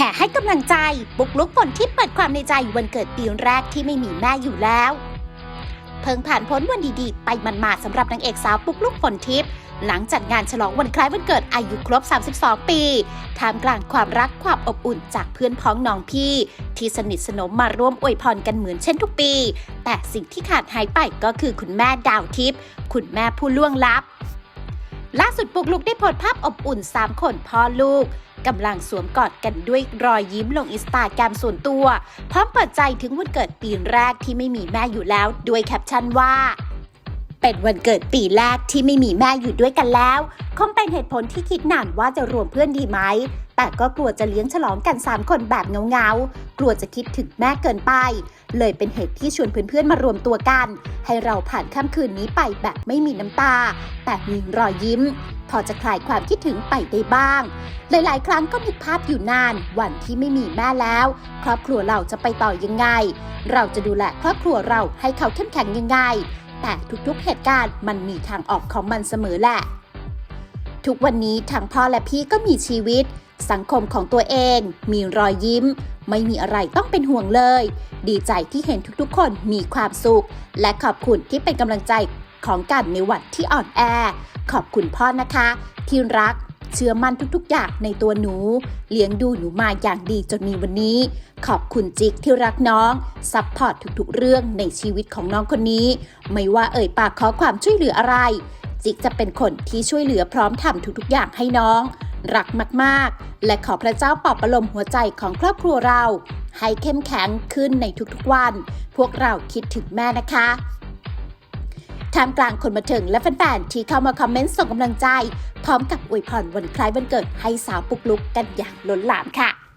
แค่ให้กำลังใจปุกลุกฝนที่เปิดความในใจวันเกิดปีแรกที่ไม่มีแม่อยู่แล้ว เพิ่งผ่านพ้นวันดีๆ ไปมันมาสำหรับนางเอกสาวปุกลุกฝนทิพย์หลังจัดงานฉลองวันคล้ายวันเกิดอายุครบ 32 ปี ท่ามกลางความรักความอบอุ่นจากเพื่อนพ้องน้องพี่ ที่สนิทสนมมาร่วมอวยพรกันเหมือนเช่นทุกปี แต่สิ่งที่ขาดหายไปก็คือคุณแม่ดาวทิพย์คุณแม่ผู้ล่วงลับ ล่าสุดปุกลุกได้โพสต์ภาพอบอุ่น 3 คนพ่อลูกกำลังสวมกอดกันด้วยรอยยิ้มลงอินสตาแกรมส่วนตัว พร้อมเปิดใจถึงวันเกิดปีแรกที่ไม่มีแม่อยู่แล้วด้วยแคปชั่นว่า เป็นวันเกิดปีแรกที่ไม่มีแม่อยู่ด้วยกันแล้ว คงเป็นเหตุผลที่คิดนานว่าจะรวมเพื่อนดีไหม แต่ก็กลัวจะเลี้ยงฉลองกัน 3 คนแบบเงาๆ กลัวจะคิดถึงแม่เกินไป เลยเป็นเหตุที่ชวนเพื่อนๆมารวมตัวกัน ให้เราผ่านค่ำคืนนี้ไปแบบไม่มีน้ำตา แต่มีรอยยิ้ม พอจะคลายความคิดถึงไปได้บ้าง หลายๆ ครั้งก็นึกภาพอยู่นาน วันที่ไม่มีแม่แล้ว ครอบครัวเราจะไปต่อยังไง เราจะดูแลครอบครัวเราให้เขาเข้มแข็งยังไง แต่ทุกๆเหตุการณ์มันมีทางออกของมันเสมอแหละ ทุกวันนี้ทั้งพ่อและพี่ก็มีชีวิต สังคมของตัวเอง มีรอยยิ้ม ไม่มีอะไรต้องเป็นห่วงเลย ดีใจที่เห็นทุกๆ คนมีความสุข และขอบคุณที่เป็นกำลังใจของกันในวันที่อ่อนแอ ขอบคุณพ่อนะคะ ที่รักเชื่อมั่นทุกๆ อย่างในตัวหนู เลี้ยงดูหนูมาอย่างดีจนมีวันนี้ ขอบคุณจิกที่รักน้องซัพพอร์ตทุกๆ เรื่องในชีวิตของน้องคนนี้ ไม่ว่าเอ่ยปากขอความช่วยเหลืออะไร จิกจะเป็นคนที่ช่วยเหลือพร้อมทำทุกๆ อย่างให้น้อง รักมากๆ และขอพระเจ้าปลอบประโลมหัวใจของครอบครัวเรา ให้เข้มแข็งขึ้นในทุกๆวัน พวกเราคิดถึงแม่นะคะท่ามกลางคนบันเทิงและแฟนๆที่เข้ามาคอมเมนต์ส่งกำลังใจ พร้อมกับอวยพรวันคล้ายวันเกิดให้สาวปุกลุกกันอย่างล้นหลามค่ะ